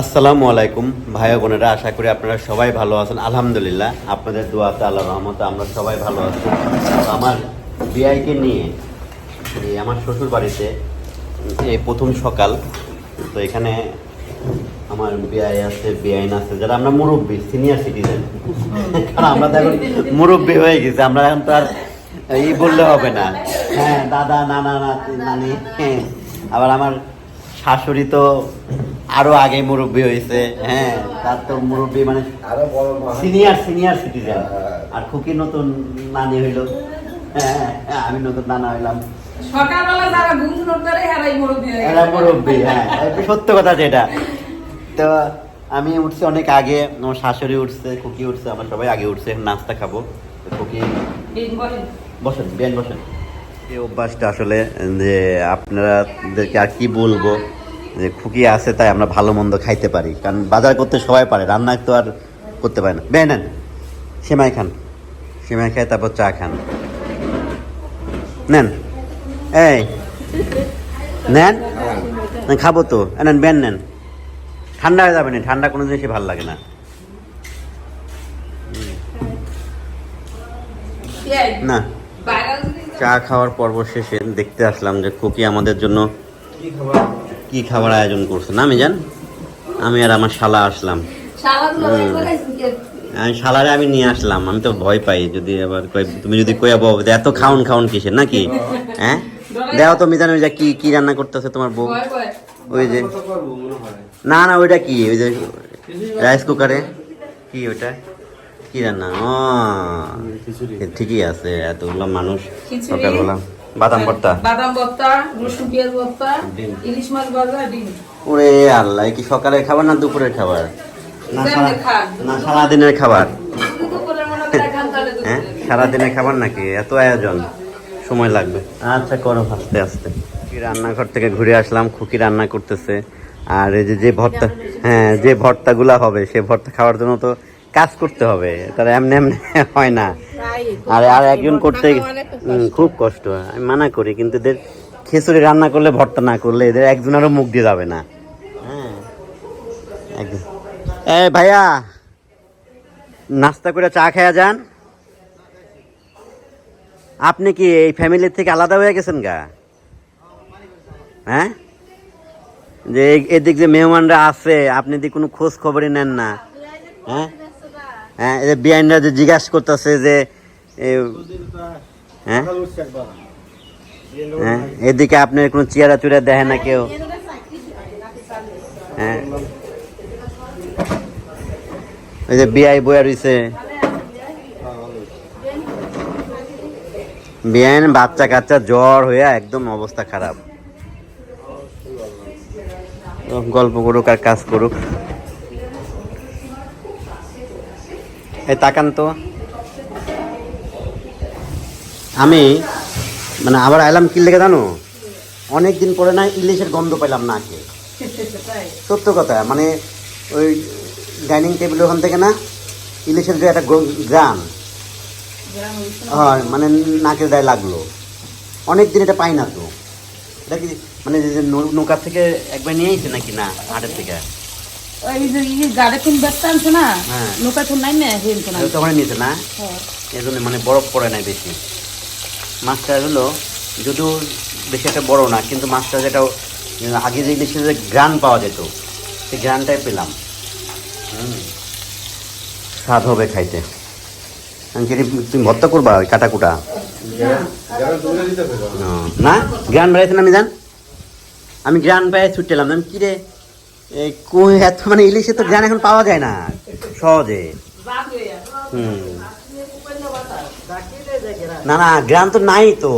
আসসালামু আলাইকুম, ভাই বোনেরা, আশা করি আপনারা সবাই ভালো আছেন। আলহামদুলিল্লাহ, আপনাদের দোয়াতে আল্লাহ রহমতে আমরা সবাই ভালো আছি। আমার বিআইকে নিয়ে আমার শ্বশুর বাড়িতে এই প্রথম সকাল, তো এখানে আমার বিআই আছে, বিআইন আছে, যারা আমরা মুরব্বী সিনিয়র সিটিজেন কারণ আমরা তো এখন মুরব্বী হয়ে গেছি, আমরা এখন তো আর ই বললে হবে না। হ্যাঁ দাদা, নানা, নাতি, নানি হ্যাঁ। আবার আমার শাশুড়ি তো আরও আগে মুরব্বী হয়েছে হ্যাঁ তার তো মুরব্বী মানে আরও বড় মা সিনিয়র সিনিয়র সিটিজেন আর খুকি নতুন নানি হইল। হ্যাঁ হ্যাঁ, আমি নতুন নানা হইলাম। সকালবেলা যারা ঘুম ধরতে হেরাই মুরব্বী এরা মুরব্বী হ্যাঁ এটা সত্য কথা যেটা। তো আমি উঠছি অনেক আগে আমার শাশুড়ি উঠছে খুকি উঠছে আমার সবাই আগে উঠছে নাস্তা খাব। তো খুকি দিন বসেন। বেন বসেন। এই অভ্যাসটা আসলে যে আপনারাদেরকে আর কি বলব যে খুকি আছে তাই আমরা ভালো মন্দ খাইতে পারি। কারণ বাজার করতে সবাই পারে রান্না তো আর করতে পারে না। বেন নেন সেমাই খান সেমাই খায় তারপর চা খান। নেন এই নেন খাব তো। নেন বেন নেন। ঠান্ডা হয়ে যাবে না ঠান্ডা কোনো জিনিসই ভালো লাগে না। না। চা খাওয়ার পর্ব শেষে দেখতে আসলাম যে খুকি আমাদের জন্য কি খাবার আয়োজন করছে। না আমি জান আমি আর আমার শালা আসলাম। আমি শালারে আমি নিয়ে আসলাম আমি তো ভয় পাই যদি আবার তুমি যদি কইয়া বউ যে এত খাউন খাউন কিসের নাকি? হ্যাঁ? দেখো তো মিজান ওই যে কি কি রান্না করতেছে তোমার বউ? ভয় ভয়। ওই যে না না ওইটা কি? ওই যে রাইস কুকারে কি ওইটা? কি রান্না ও ঠিকই আছে এতগুলো মানুষ। সকালবেলা বাদাম ভর্তা। বাদাম ভর্তা রসুন পেঁয়াজ ভর্তা ইলিশ মাছ ভাজা ডিম। ওরে আল্লাহ কি সকালের খাবার না দুপুরের খাবার? না সারা- সারাদিনের খাবার? মনে হ্যাঁ সারাদিনের খাবার নাকি? এত আয়োজন সময় লাগবে। আচ্ছা করো আস্তে আস্তে। রান্নাঘর থেকে ঘুরে আসলাম খুকি রান্না করতেছে। আর এই যে যে ভর্তা হ্যাঁ যে ভর্তাগুলা হবে সে ভর্তা খাওয়ার জন্য তো কাজ করতে হবে। তারা এমনি এমনি হয় না। আর আর একজন করতে খুব কষ্ট। আমি মানা করি কিন্তু এদের খিচুড়ি রান্না করলে ভর্তা না করলে এদের একজনেরও মুখ দিয়ে যাবে না। হ্যাঁ। একদম এ ভাইয়া নাস্তা করে চা খেয়া যান। আপনি কি এই ফ্যামিলির থেকে আলাদা হয়ে গেছেন গা? হ্যাঁ? যে এদিক যে মেহমানরা আছে আপনি দি কোনো খোঁজ খবরই নেন না। হ্যাঁ? এই যে বিআইনরা যে জিজ্ঞাসা করতেছে যে হ্যাঁ? হ্যাঁ এদিকে আপনার কোনো চেয়ারা চুরা দেখে না কেউ? হ্যাঁ। ওই যে বিআই বয়া রইছে। বিয়ান বাচ্চা কাচ্চা জ্বর হয়ে একদম অবস্থা খারাপ। গল্প করুক আর কাজ করুক। এই তাকান তো। আমি মানে আবার আইলাম কি লেগে জানো? অনেক দিন পরে না ইলিশের গন্ধ পেলাম নাকে তাই। সত্য কথা মানে ওই ডাইনিং টেবিল ওখান থেকে না ইলিশের যে একটা গ্রাম হয় মানে নাকের গায়ে লাগল। অনেক দিন এটা পাই না তো। এটা কি মানে নৌ- নৌকার থেকে একবার নিয়ে আইছে নাকি না হাটের থেকে? ওই যে গাড়ি ব্যস্ত আনছে না হ্যাঁ। নৌকা তো নাই না হেন তো না। এই জন্য মানে বরফ পড়ে নাই বেশি। মাছটা হলো যদিও বেশি একটা বড় না কিন্তু মাছটা যেটা আগে যে যে গ্রান পাওয়া যেত সেই গ্রানটাই পেলাম। স্বাদ হবে খাইতে। তুমি ভর্তা করবা ওই কাটা কুটা যারা দৌড়ে দিতে হবে ও, না গ্রান বেড়াইছেন আমি জান আমি গ্রান পেয়ে ছুটে এলাম। আমি কিরে এই কই এত মানে ইলিশে তো গ্রান এখন পাওয়া যায় না, সহজে। হুম। না না, গ্রান তো নাই তো।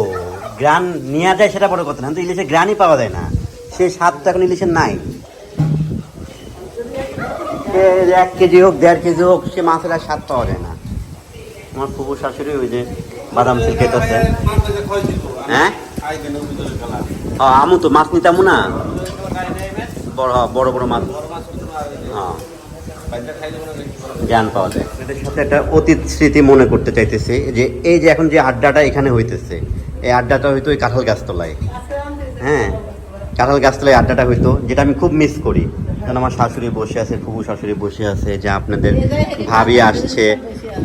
গ্রান নেওয়া যায় সেটা বড় কথা না, কিন্তু ইলিশে গ্রানই পাওয়া যায় না। সে স্বাদ তো এখন ইলিশের নাই। এক কেজি হোক, দেড় কেজি হোক, সে মাছের আর স্বাদ পাওয়া যায় না। আমার ফুপু শাশুড়ি ওই যে বাদাম সিল খেতেছে হ্যাঁ? আমু তো মাছ নিতামু না। বড় বড় মাছ হ্যাঁ। জ্ঞান পাওয়া যায়। এদের সাথে একটা অতীত স্মৃতি মনে করতে চাইতেছে, যে এই যে এখন যে আড্ডাটা এখানে হইতেছে, এই আড্ডাটা হয়তো ওই কাঁঠাল গাছতলায় হ্যাঁ কাঁঠাল গাছতলায় আড্ডাটা হইতো, যেটা আমি খুব মিস করি। কারণ আমার শাশুড়ি বসে আছে ফুবু শাশুড়ি বসে আছে, যে আপনাদের ভাবি আসছে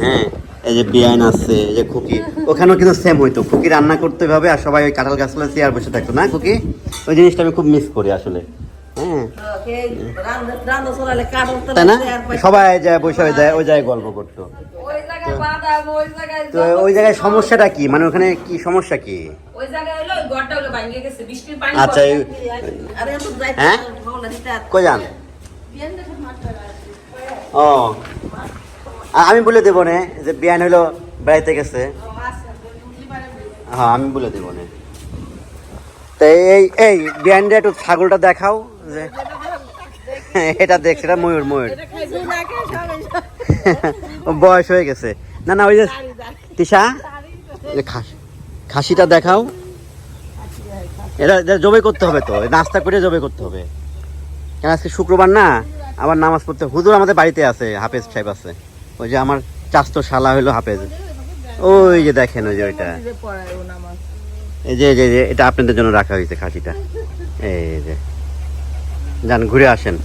হ্যাঁ এই যে বিয়ান আছে এই যে খুকি। ওখানেও কিন্তু সেম হইতো। খুকি রান্না করতে হবে আর সবাই ওই কাঁঠাল গাছতলায় চেয়ার বসে থাকতো। না, খুকি? ওই জিনিসটা আমি খুব মিস করি আসলে। সবাই যায় বসে ওই যায় ওই জায়গায় গল্প করতো। তো ওই জায়গায় সমস্যাটা কি? মানে ওখানে কি সমস্যা কি? আচ্ছা হ্যাঁ? কই যান? ও। আমি বলে দেবো নে যে বিয়ান হলো বেড়াইতে গেছে। হ্যাঁ আমি বলে দেবো নে। তো এই এই বিয়ানটা একটু ছাগলটা দেখাও যে এটা দেখ এটা ময়ূর ময়ূর। ও বয়স হয়ে গেছে। না না ওই যে তিশা এই খাসিটা দেখাও। এটা এটা জবে করতে হবে তো নাস্তা করে জবে করতে হবে। কেন আজকে শুক্রবার না? আবার নামাজ পড়তে হুজুর আমাদের বাড়িতে আছে হাফেজ সাহেব আছে। ওই যে আমার চাস্তো শালা হলো হাফেজ। ওই যে দেখেন ওই যে ওইটা। এই যে যে এই যে, এটা আপনাদের জন্য রাখা হয়েছে খাসিটা। এই যে। যান ঘুরে আসেন।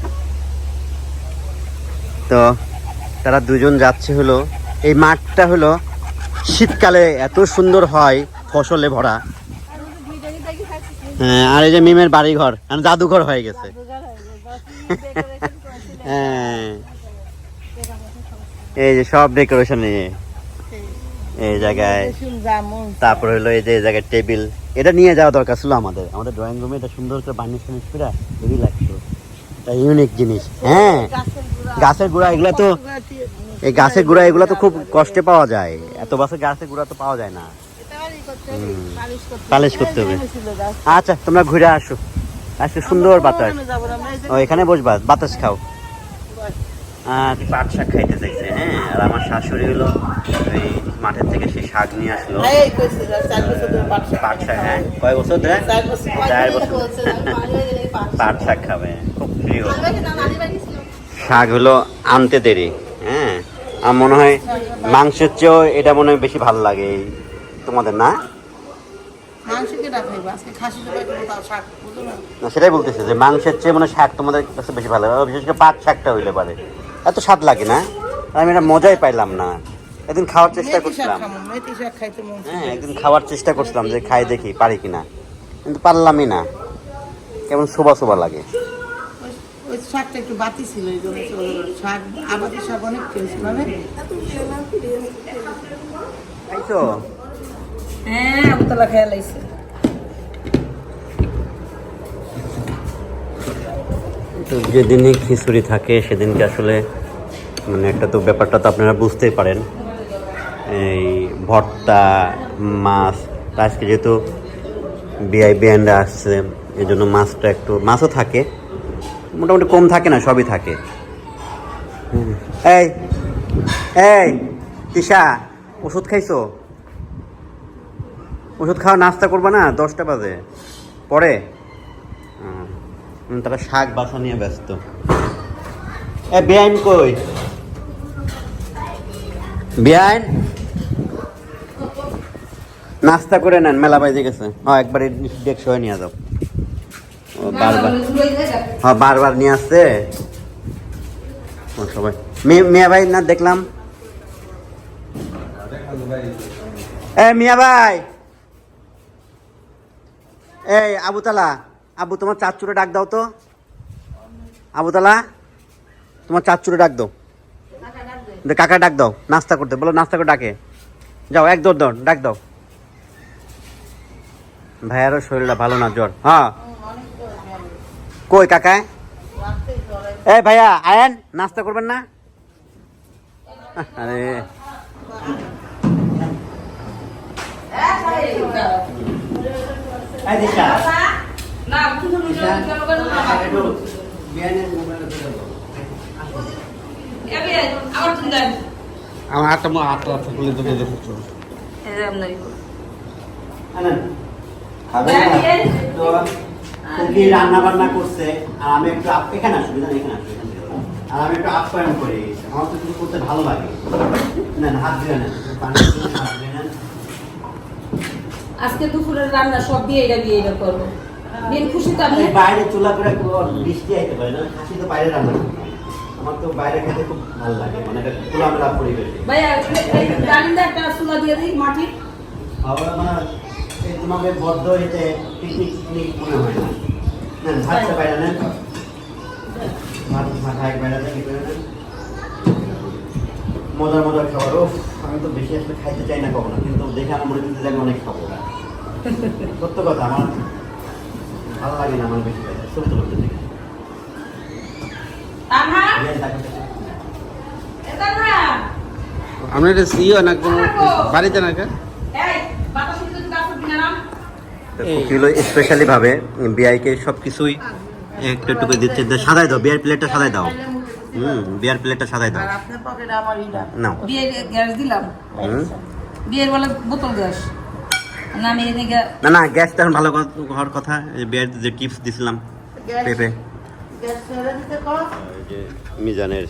তো তারা দুজন যাচ্ছে হলো এই মাঠটা হলো শীতকালে এত সুন্দর হয় ফসলে ভরা। হ্যাঁ আর এই যে মিমের বাড়ি ঘর আর জাদুঘর হয়ে গেছে। হ্যাঁ। এই যে সব ডেকোরেশন এই জায়গায়। তারপর হলো এই যে এই জায়গায় টেবিল। এটা নিয়ে যাওয়া দরকার ছিল আমাদের। আমাদের ড্রয়িং রুমে এটা সুন্দর করে বার্নিশ টার্নিশ করে হেভি লাগতো। এটা ইউনিক জিনিস। হ্যাঁ গাছের গুঁড়া। এগুলো তো এই গাছের গুঁড়া এগুলো তো খুব কষ্টে পাওয়া যায়। এত বছর গাছের গুঁড়া তো পাওয়া যায় না। পালিশ করতে হবে আচ্ছা তোমরা ঘুরে আসো। আজকে সুন্দর বাতাস। ও এখানে বসবা। বাতাস খাও। পাট শাক খাইতে চাইছে হ্যাঁ? আর আমার শাশুড়ি হলো ওই মাঠের থেকে সেই শাক নিয়ে আসলো। পাট শাক হ্যাঁ? কয় বছর ধরে? চার বছর পাট শাক খাবে। খুব প্রিয়। শাক হলো আনতে দেরি হ্যাঁ? আমার মনে হয় মাংসের চেয়েও এটা মনে হয় বেশি ভালো লাগে তোমাদের না? না। সেটাই বলতেছে যে মাংসের চেয়ে মানে শাক তোমাদের কাছে বেশি ভালো লাগে বিশেষ করে পাট শাকটা হইলে পারে। এত স্বাদ লাগে না। আমি এটা মজাই পাইলাম না। একদিন খাওয়ার চেষ্টা করছিলাম। হ্যাঁ একদিন খাওয়ার চেষ্টা করছিলাম যে খাই দেখি পারি কিনা। কিন্তু পারলামই না। কেমন শোভা শোভা লাগে। শাকটা একটু বাতি ছিল। শাক শাক অনেক খেয়েছিল হ্যাঁ যেদিনই খিচুড়ি থাকে, সেদিনকে আসলে মানে একটা তো ব্যাপারটা তো আপনারা বুঝতেই পারেন। এই ভর্তা, মাছ আজকে যেহেতু বিআই বিয়ানরা আসছে এই জন্য মাছটা একটু, মাছও থাকে, মোটামুটি কম থাকে না, সবই থাকে। এই এই, তিশা, ওষুধ খাইছো? ওষুধ খাওয়া নাস্তা করবা না, দশটা বাজে। পরে? তারা শাক বাছা নিয়ে ব্যস্ত। এ, বেআইন কই? বেআইন? নাস্তা করে নেন, মেলা বাইজে গেছে। হ্যাঁ একবার ডেকশো হয়ে নিয়ে যাও। বারবার। হ্যাঁ বারবার নিয়ে আসছে? সবাই। মিয়া ভাই, না, দেখলাম। এ, মিয়া ভাই! এই, আবুতালা। আবু, তোমার চাচুরে ডাক দাও তো। আবুতালা তোমার চাচুরে ডাক দাও। কাকা ডাক দাও, নাস্তা করতে। বলো, নাস্তা করে ডাকে। যাও, এক দৌড় দৌড়, ডাক দাও। ভাইয়ারও শরীরটা ভালো না, জ্বর। হ্যাঁ। কই কাকা এ, ভাইয়া, আয়েন, নাস্তা করবেন না? আরে। দিশা। না কেন আমার হাতটা মা হাতটা খুলে তোকে দেখো এই যে আপনার আনেন। খাবেন না? তো খুকি রান্না বান্না করছে? আর আমি একটু এখানে আসবি না এখানে আসবি এখান থেকে বলো। আর আমি একটু আপ্যায়ন করি আমার তো কিছু করতে ভালো লাগে। নেন হাত দিয়ে নেন পানি হাত দিয়ে নেন আজকে দুপুরের রান্না সব দিয়ে এটা দিয়ে এটা করব। তো আপনি বাইরে চুলা করে বৃষ্টি আইতে পারে না খাসি তো বাইরে রান্না আমার তো বাইরে খেতে খুব ভালো লাগে মানে একটা খোলামেলা পরিবেশ। ভাইয়া এই ডালিন্দা একটা চুলা দিয়ে দিই মাটি আবার মানে তোমাকে বদ্ধ এতে পিকনিক পিকনিক মনে হয় না। নেন ভাতটা বাইরে নেন ভাত ভাত এক বাইরে নেন, করে নেন। মজার মজার খাবার। ও আমি তো বেশি আসলে খাইতে চাই না কখনো কিন্তু দেখে আমার মনে হচ্ছে যে আমি অনেক খাব সত্য কথা আমার ভালো লাগে না আমার বেশি দেখি আপনি এটা সিও না কোনো বাড়িতে না কিনে নাম। কিলো স্পেশালি ভাবে বিআইকে সব কিছুই একটু একটু করে দিচ্ছে। দে, সাজাই দাও বিয়ার প্লেটটা সাজাই দাও। হুম বিয়ার প্লেটটা সাজাই দাও। আর আপনার পকেটে আমার ইটা নাও। বিয়ের গ্যাস দিলাম। হুম। বিয়ের বলে বোতল গ্যাস। না আমি না গ্যাসটা এখন ভালো কথা- হওয়ার কথা। এই বিয়ার যে টিপস দিছিলাম পেঁপে। মিজানের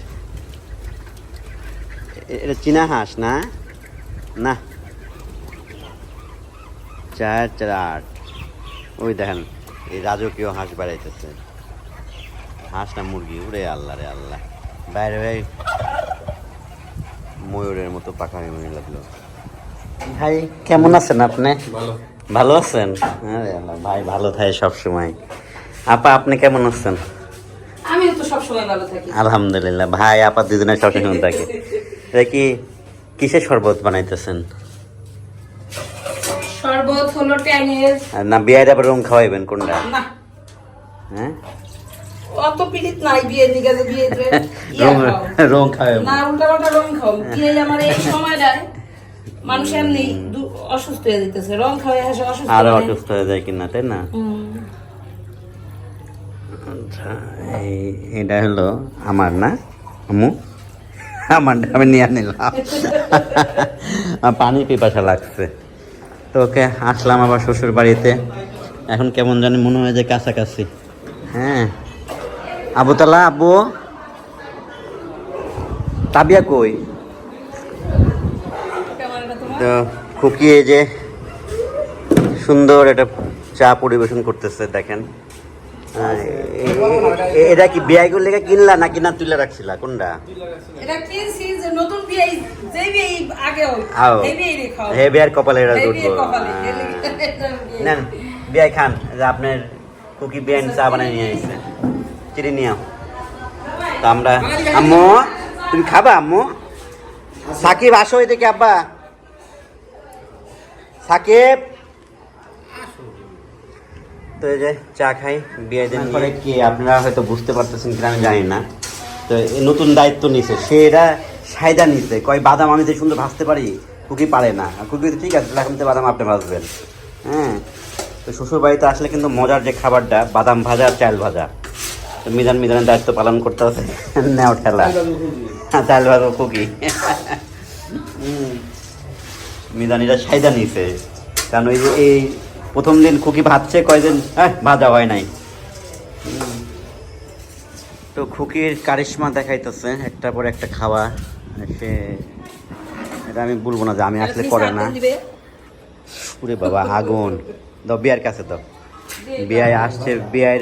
এটা চীনা হাঁস না? না। চার চার আট। ওই দেখেন এই রাজকীয় হাঁস বাড়াইতেছে। হাঁস না মুরগি উড়ে আল্লাহ রে আল্লাহ। বাইরে ভাই ময়ূরের মতো পাখামি মনে লাগল। ভাই কেমন আছেন আপনি? ভালো। ভালো আছেন? আরে ভাই ভালো থাকে সব সময় আপা আপনি কেমন আছেন? আমিও তো সবসময় ভালো থাকি। আলহামদুলিল্লাহ। ভাই আপা দুজনের সবসময় থাকে। এটা কি কিসের শরবত বানাইতেছেন? শরবত হলো ট্যাঙের। আর না বিয়ের আবার রং খাওয়াইবেন কোনটা? না। হ্যাঁ? অত পিড়িত নাই বিয়ের নিকে যে বিয়ে রং রং খাওয়াইবেন না উল্টা পাল্টা রং খাও। বিয়ে আমার এই সময়টায় মানুষ এমনি অসুস্থ হয়ে যেতেছে রং খাওয়াই হাসে অসুস্থ আরও অসুস্থ হয়ে যায় কিনা তাই না? আচ্ছা এই এটা হলো আমার না আম্মু? আমারটা আমি নিয়ে নিলাম। পানি পিপাসা লাগছে। তো ওকে আসলাম আবার শ্বশুর বাড়িতে এখন কেমন জানি মনে হয় যে কাছাকাছি। হ্যাঁ। আবুতলা আব্বু? তাবিয়া কই? ক্যামেরাটা তোমার? তো খুকি এই যে সুন্দর একটা চা পরিবেশন করতেছে দেখেন। এটা কি বিয়াই করলে কিনলা নাকি না তুলে রাখছিলা? কোনটা? এটা কিনছি যে নতুন আগে খাও। হে বিয়ার কপালে এটা উঠবো বিয়াই খান। যে আপনার কুকি বিয়ান চা বানাই নিয়ে আসছে। চিনি নিয়ে তো আমরা আম্মু তুমি খাবা আম্মু? সাকিব আসো এদিকে আব্বা। সাকিব। তো এই যে চা খাই বিয়ে দিন। পরে কি আপনারা হয়তো বুঝতে পারতেছেন কিনা আমি জানি না। তো নতুন দায়িত্ব নিছে সে এরা সায়দা নিছে। কয় বাদাম আমি যে সুন্দর ভাজতে পারি কুকি পারে না। কুকি তো ঠিক আছে তাহলে এখন তো বাদাম আপনি ভাজবেন। হ্যাঁ? তো শ্বশুর বাড়িতে আসলে কিন্তু মজার যে খাবারটা বাদাম ভাজা আর চাল ভাজা। তো মিজান মিজানের দায়িত্ব পালন করতে হবে। নেও ঠেলা হ্যাঁ, চাল ভাজা কুকি। হুম। মিজানিরা সাইদা নিছে। কারণ ওই যে এই প্রথম দিন খুকি ভাজছে কয়দিন হ্যাঁ ভাজা হয় নাই। তো খুকির কারিশমা দেখাইতেছে একটার পর একটা খাওয়া। সে এটা আমি বলব না যে আমি আসলে করে না? পুরে বাবা আগুন। দাও বিয়ার কাছে দাও বিয়ায় আসছে বিয়ায়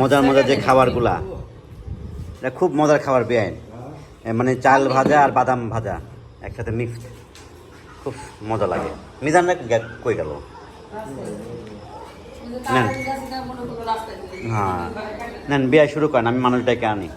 মজার মজার যে খাবারগুলা। এটা খুব মজার খাবার বিয়ায়। মানে চাল ভাজা আর বাদাম ভাজা একসাথে মিক্সড। খুব মজা লাগে। মিজান কই গেল? নেন। হ্যাঁ। নেন বিয়ে শুরু করেন আমি মানুষটাকে আনি।